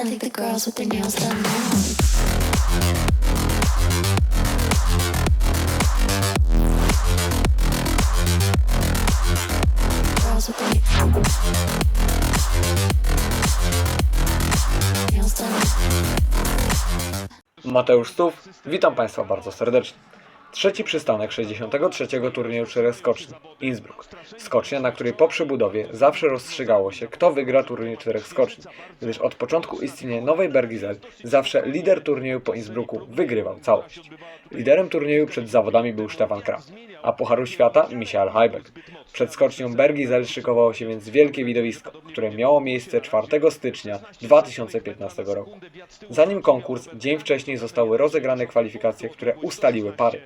Think the girls with their nails done now. Mateusz Stów, witam Państwa bardzo serdecznie. Trzeci przystanek 63. turnieju czterech skoczni, Innsbruck. Skocznia, na której po przebudowie zawsze rozstrzygało się, kto wygra turniej czterech skoczni, gdyż od początku istnienia nowej Bergizel zawsze lider turnieju po Innsbrucku wygrywał całość. Liderem turnieju przed zawodami był Stefan Kraft, a Pucharu Świata Michael Heibeck. Przed skocznią Bergizel szykowało się więc wielkie widowisko, które miało miejsce 4 stycznia 2015 roku. Zanim konkurs, dzień wcześniej zostały rozegrane kwalifikacje, które ustaliły pary.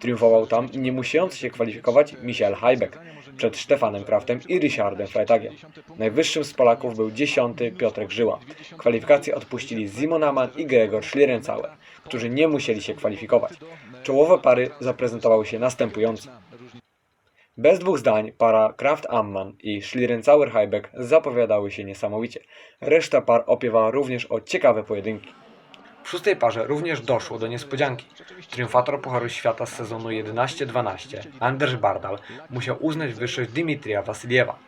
Triumfował tam nie musiający się kwalifikować Michael Heibeck przed Stefanem Kraftem i Richardem Freitagiem. Najwyższym z Polaków był dziesiąty Piotrek Żyła. Kwalifikacje odpuścili Simon Amann i Gregor Schlierenzauer, którzy nie musieli się kwalifikować. Czołowe pary zaprezentowały się następująco. Bez dwóch zdań para Kraft-Amman i Schlierenzauer-Heibeck zapowiadały się niesamowicie. Reszta par opiewała również o ciekawe pojedynki. W szóstej parze również doszło do niespodzianki. Triumfator Pucharu Świata z sezonu 11-12, Anders Bardal, musiał uznać wyższość Dimitrija Wasiliewa.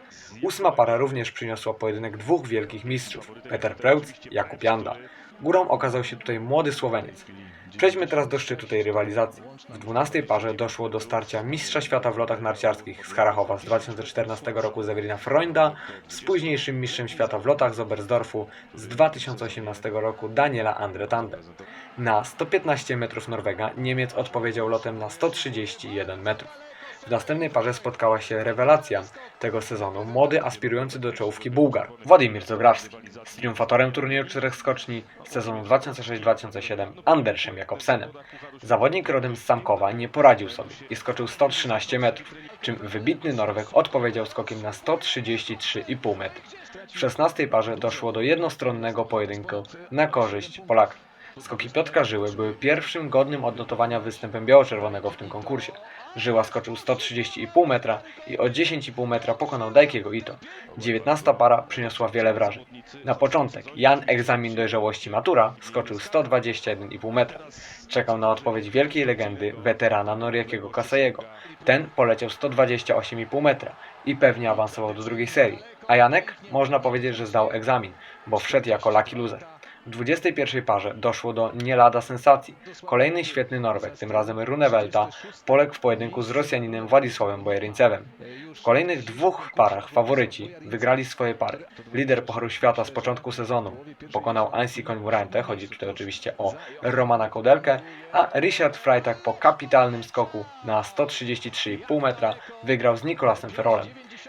Ósma para również przyniosła pojedynek dwóch wielkich mistrzów, Peter Preutz i Jakub Janda. Górą okazał się tutaj młody Słoweniec. Przejdźmy teraz do szczytu tej rywalizacji. W 12 parze doszło do starcia mistrza świata w lotach narciarskich z Harachowa z 2014 roku Severina Freunda z późniejszym mistrzem świata w lotach z Oberstdorfu z 2018 roku Daniela Andretande. Na 115 metrów Norwega Niemiec odpowiedział lotem na 131 metrów. W następnej parze spotkała się rewelacja tego sezonu, młody aspirujący do czołówki Bułgar, Władimir Zograwski, z triumfatorem turnieju czterech skoczni z sezonu 2006-2007 Anderszem Jakobsenem. Zawodnik rodem z Samkowa nie poradził sobie i skoczył 113 metrów, czym wybitny Norweg odpowiedział skokiem na 133,5 metrów. W 16 parze doszło do jednostronnego pojedynku na korzyść Polaka. Skoki Piotra Żyły były pierwszym godnym odnotowania występem biało-czerwonego w tym konkursie. Żyła skoczył 130,5 metra i o 10,5 metra pokonał Dajkiego Ito. 19 para przyniosła wiele wrażeń. Na początek Jan egzamin dojrzałości Matura skoczył 121,5 metra. Czekał na odpowiedź wielkiej legendy weterana Noriakiego Kasejego. Ten poleciał 128,5 metra i pewnie awansował do drugiej serii. A Janek można powiedzieć, że zdał egzamin, bo wszedł jako lucky loser. W 21 parze doszło do nie lada sensacji. Kolejny świetny Norweg, tym razem Runewelta, poległ w pojedynku z Rosjaninem Władysławem Bojerincewem. W kolejnych dwóch parach faworyci wygrali swoje pary. Lider Pucharu Świata z początku sezonu pokonał Ansi Konmurante, chodzi tutaj oczywiście o Romana Kodelkę, a Richard Freitag po kapitalnym skoku na 133,5 metra wygrał z Nikolasem Ferolem.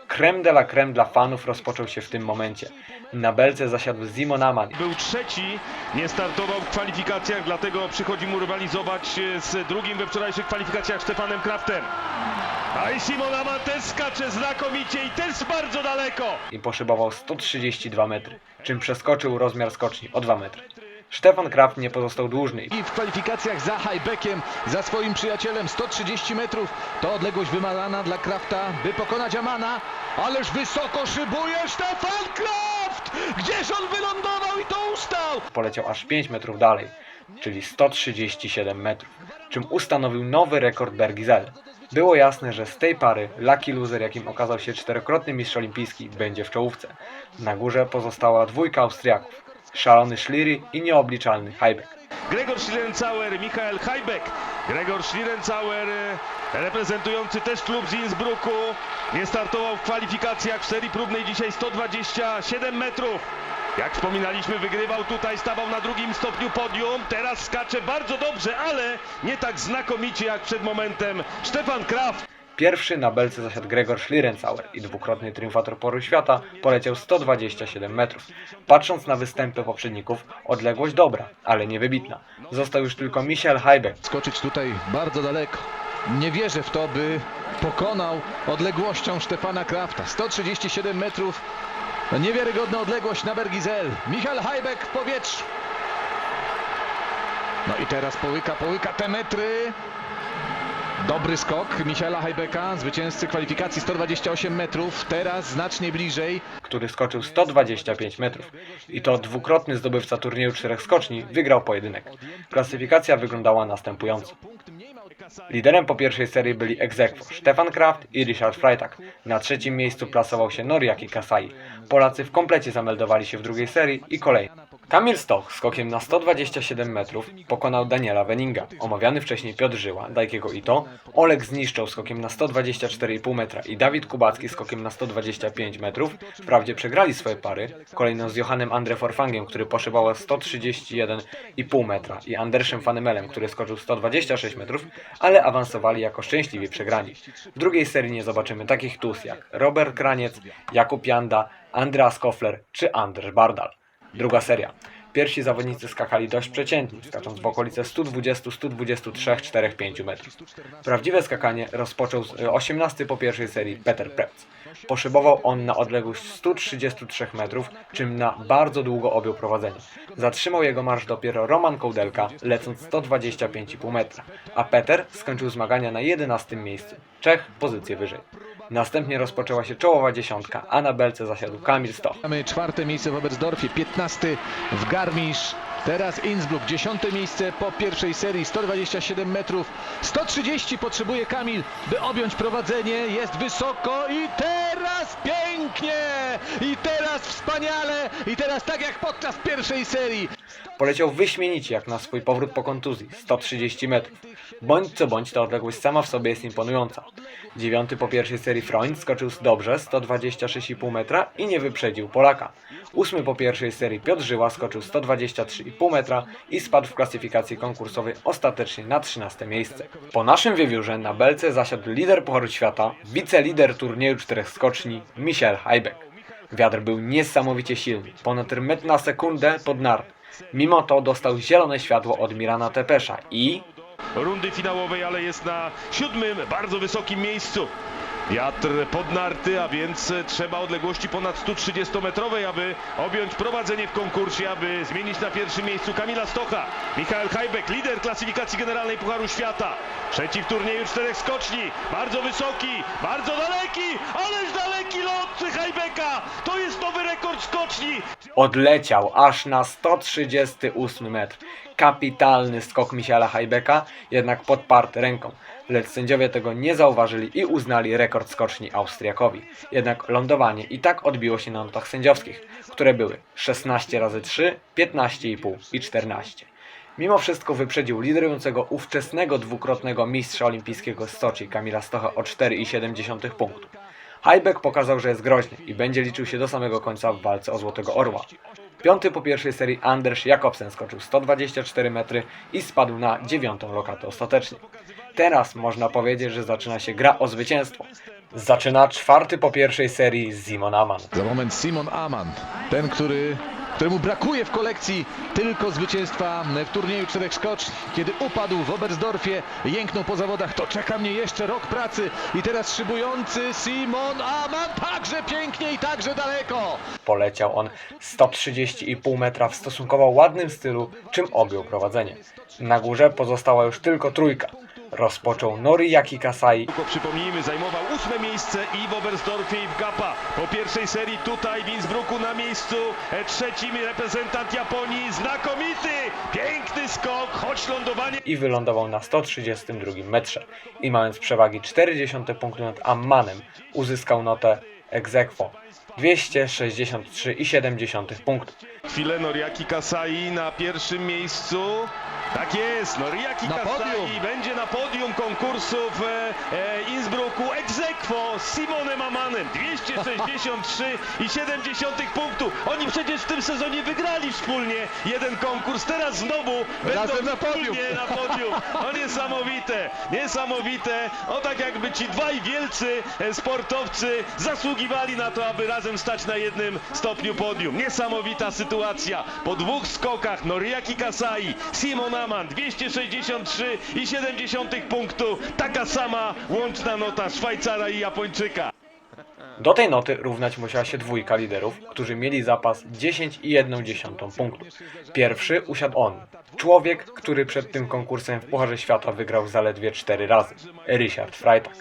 Creme de la creme dla fanów rozpoczął się w tym momencie. Na belce zasiadł Simon Amann Był trzeci, nie startował w kwalifikacjach, dlatego przychodzi mu rywalizować e, z drugim we wczorajszych kwalifikacjach Stefanem Kraftem. A i Simon Amann też skacze znakomicie i też bardzo daleko. i poszybował 132 metry, czym przeskoczył rozmiar skoczni o 2 metry. Stefan Kraft nie pozostał dłużny I w kwalifikacjach za Haybeckiem, za swoim przyjacielem 130 metrów. To odległość wymagana dla Krafta, by pokonać Amana. Ależ wysoko szybuje Stefan Kraft! Gdzież on wylądował i to ustał? poleciał aż 5 metrów dalej, czyli 137 metrów, czym ustanowił nowy rekord Bergizel. Było jasne, że z tej pary lucky loser, jakim okazał się czterokrotny mistrz olimpijski, będzie w czołówce. Na górze pozostała dwójka Austriaków, szalony Schliry i nieobliczalny Heibeck. Gregor Schlierenzauer, Michael Heibeck. Gregor Schlierenzauer, e, reprezentujący też klub z Innsbrucku, nie startował w kwalifikacjach w serii próbnej dzisiaj 127 metrów. Jak wspominaliśmy, wygrywał tutaj, stawał na drugim stopniu podium. Teraz skacze bardzo dobrze, ale nie tak znakomicie jak przed momentem Stefan Kraft. Pierwszy na belce zasiadł Gregor Schlierenzauer i dwukrotny triumfator Poru Świata poleciał 127 metrów. Patrząc na występy poprzedników, odległość dobra, ale nie wybitna. Został już tylko Michael Heibeck, Skoczyć tutaj bardzo daleko. Nie wierzę w to, by pokonał odległością Stefana Krafta. 137 metrów. Niewiarygodna odległość na Bergizel. Michal Heibeck w powietrzu. No i teraz połyka, połyka te metry. Dobry skok Michaela Hajbeka, zwycięzcy kwalifikacji 128 metrów. Teraz znacznie bliżej. który skoczył 125 metrów. I to dwukrotny zdobywca turnieju czterech skoczni wygrał pojedynek. Klasyfikacja wyglądała następująco. Liderem po pierwszej serii byli Egzekwo, Stefan Kraft i Richard Freitag. Na trzecim miejscu plasował się Noriaki Kasai. Polacy w komplecie zameldowali się w drugiej serii i kolejnej. Kamil Stoch skokiem na 127 metrów pokonał Daniela Weninga. Omawiany wcześniej Piotr Żyła, Dajkiego Ito, Oleg zniszczał skokiem na 124,5 metra i Dawid Kubacki skokiem na 125 metrów. Wprawdzie przegrali swoje pary, kolejno z Johannem Andre Forfangiem, który poszybował 131,5 metra i Anderszem Fanemelem, który skoczył 126 metrów, ale awansowali jako szczęśliwi przegrani. W drugiej serii nie zobaczymy takich tus jak Robert Kraniec, Jakub Janda, Andreas Kofler czy Anders Bardal. Druga seria. Pierwsi zawodnicy skakali dość przeciętnie, skacząc w okolice 120, 123, 4, 5 metrów. Prawdziwe skakanie rozpoczął z 18 po pierwszej serii Peter Prepc. Poszybował on na odległość 133 metrów, czym na bardzo długo objął prowadzenie. Zatrzymał jego marsz dopiero Roman Kołdelka, lecąc 125,5 metra, a Peter skończył zmagania na 11 miejscu. Czech pozycję wyżej. Następnie rozpoczęła się czołowa dziesiątka, a na belce zasiadł Kamil Stoch. Mamy czwarte miejsce w Oberstdorfie, 15 w Garmisch. Teraz Innsbruck, dziesiąte miejsce po pierwszej serii, 127 metrów. 130 potrzebuje Kamil, by objąć prowadzenie. Jest wysoko i teraz pięknie! I teraz wspaniale! I teraz tak jak podczas pierwszej serii. Poleciał wyśmienicie jak na swój powrót po kontuzji 130 metrów. Bądź co bądź ta odległość sama w sobie jest imponująca. Dziewiąty po pierwszej serii Freund skoczył dobrze 126,5 metra i nie wyprzedził Polaka. Ósmy po pierwszej serii Piotr Żyła skoczył 123,5 metra i spadł w klasyfikacji konkursowej ostatecznie na 13 miejsce. Po naszym wiewiórze na belce zasiadł lider Pucharu Świata, wicelider turnieju czterech skoczni Michael Hajbek. Wiatr był niesamowicie silny, ponad metr na sekundę pod nart. Mimo to dostał zielone światło od Mirana Tepesza i rundy finałowej, ale jest na siódmym, bardzo wysokim miejscu. Wiatr podnarty, a więc trzeba odległości ponad 130-metrowej, aby objąć prowadzenie w konkursie, aby zmienić na pierwszym miejscu Kamila Stocha. Michael Hajbek, lider klasyfikacji generalnej Pucharu Świata. Trzeci w turnieju czterech skoczni, bardzo wysoki, bardzo daleki, ależ daleki lot Hajbeka! To jest nowy rekord skoczni! odleciał aż na 138 metr. Kapitalny skok Michaela Hajbeka, jednak podparty ręką. Lecz sędziowie tego nie zauważyli i uznali rekord skoczni Austriakowi. Jednak lądowanie i tak odbiło się na notach sędziowskich, które były 16 razy 3, 15,5 i 14. Mimo wszystko wyprzedził liderującego ówczesnego dwukrotnego mistrza olimpijskiego z Soczi Kamila Stocha o 4,7 punktu. Hajbek pokazał, że jest groźny i będzie liczył się do samego końca w walce o Złotego Orła. Piąty po pierwszej serii Anders Jakobsen skoczył 124 metry i spadł na dziewiątą lokatę ostatecznie. Teraz można powiedzieć, że zaczyna się gra o zwycięstwo. Zaczyna czwarty po pierwszej serii Simon Aman. Za moment Simon Aman, ten, który, któremu brakuje w kolekcji tylko zwycięstwa w turnieju czterech skoczni. Kiedy upadł w Oberstdorfie, jęknął po zawodach, to czeka mnie jeszcze rok pracy. I teraz szybujący Simon Aman, także pięknie i także daleko. Poleciał on 130,5 metra w stosunkowo ładnym stylu, czym objął prowadzenie. Na górze pozostała już tylko trójka. Rozpoczął Noriaki Kasai, Tylko przypomnijmy, zajmował ósme miejsce i w Oberstdorfie i w Gapa. Po pierwszej serii tutaj w Innsbrucku na miejscu e, trzecim reprezentant Japonii. Znakomity, piękny skok, choć lądowanie i wylądował na 132 metrze. I mając przewagi 40 punktu nad Ammanem, uzyskał notę ex aequo 263,7 punktów. Chwilę Noriaki Kasai na pierwszym miejscu. Tak jest, Noriaki Na Kasai podium. będzie na podium konkursu w e, e, Innsbrucku aequo z Simonem Amanem. 263,7 punktu. Oni przecież w tym sezonie wygrali wspólnie jeden konkurs. Teraz znowu będą Razem na podium. wspólnie na podium. No niesamowite, niesamowite. O tak jakby ci dwaj wielcy e, sportowcy zasługiwali na to, aby razem stać na jednym stopniu podium. Niesamowita sytuacja. Po dwóch skokach Noriaki Kasai, Simon Aman 263,7 punktu. Taka sama łączna nota Szwajcara i Japończyka. Do tej noty równać musiała się dwójka liderów, którzy mieli zapas 10,1 punktu. Pierwszy usiadł on, człowiek, który przed tym konkursem w Pucharze Świata wygrał zaledwie 4 razy, Richard Freitag.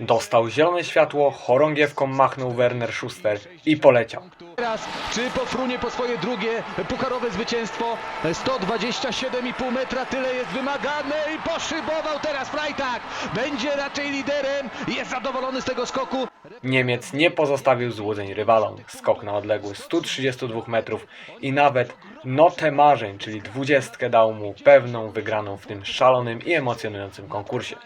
Dostał zielone światło, chorągiewką machnął Werner Schuster i poleciał. Teraz, czy pofrunie po swoje drugie pucharowe zwycięstwo? 127,5 metra, tyle jest wymagane i poszybował teraz Freitag. Będzie raczej liderem, jest zadowolony z tego skoku. Niemiec nie pozostawił złudzeń rywalom. Skok na odległość 132 metrów i nawet notę marzeń, czyli dwudziestkę dał mu pewną wygraną w tym szalonym i emocjonującym konkursie.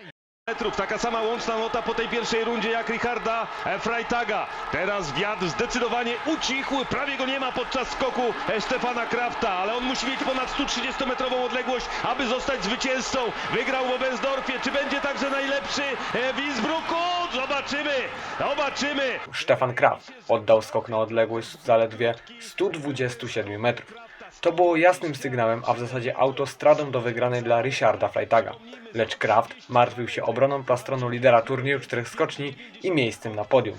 Metrów. Taka sama łączna nota po tej pierwszej rundzie jak Richarda e, Freitaga. Teraz wiatr zdecydowanie ucichł, prawie go nie ma podczas skoku e, Stefana Krafta, ale on musi mieć ponad 130-metrową odległość, aby zostać zwycięzcą. Wygrał w Obensdorfie. Czy będzie także najlepszy e, w Innsbrucku? Zobaczymy, zobaczymy. Stefan Kraft oddał skok na odległość zaledwie 127 metrów. To było jasnym sygnałem, a w zasadzie autostradą do wygranej dla Richarda Freitaga. Lecz Kraft martwił się obroną plastronu lidera turnieju czterech skoczni i miejscem na podium.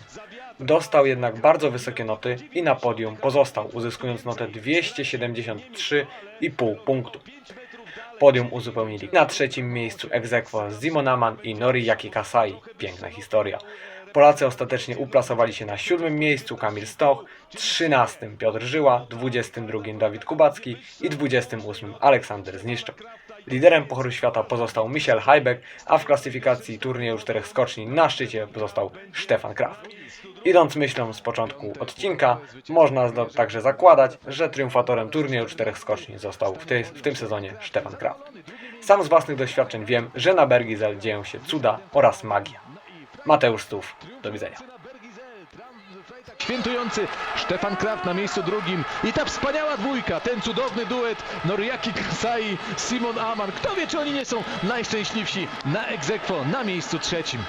Dostał jednak bardzo wysokie noty i na podium pozostał, uzyskując notę 273,5 punktu. Podium uzupełnili na trzecim miejscu egzekwo Simon Aman i Noriyaki Kasai. Piękna historia. Polacy ostatecznie uplasowali się na siódmym miejscu Kamil Stoch, 13 Piotr Żyła, 22 Dawid Kubacki i 28 Aleksander Zniszczok. Liderem Pucharu Świata pozostał Michel Heibeck, a w klasyfikacji turnieju czterech skoczni na szczycie pozostał Stefan Kraft. Idąc myślą z początku odcinka, można także zakładać, że triumfatorem turnieju czterech skoczni został w, tej, w tym sezonie Stefan Kraft. Sam z własnych doświadczeń wiem, że na Bergizel dzieją się cuda oraz magia. Mateusz Stów, do widzenia. Świętujący Stefan Kraft na miejscu drugim i ta wspaniała dwójka, ten cudowny duet Noriaki Kasai, Simon Aman. Kto wie, czy oni nie są najszczęśliwsi na egzekwo na miejscu trzecim.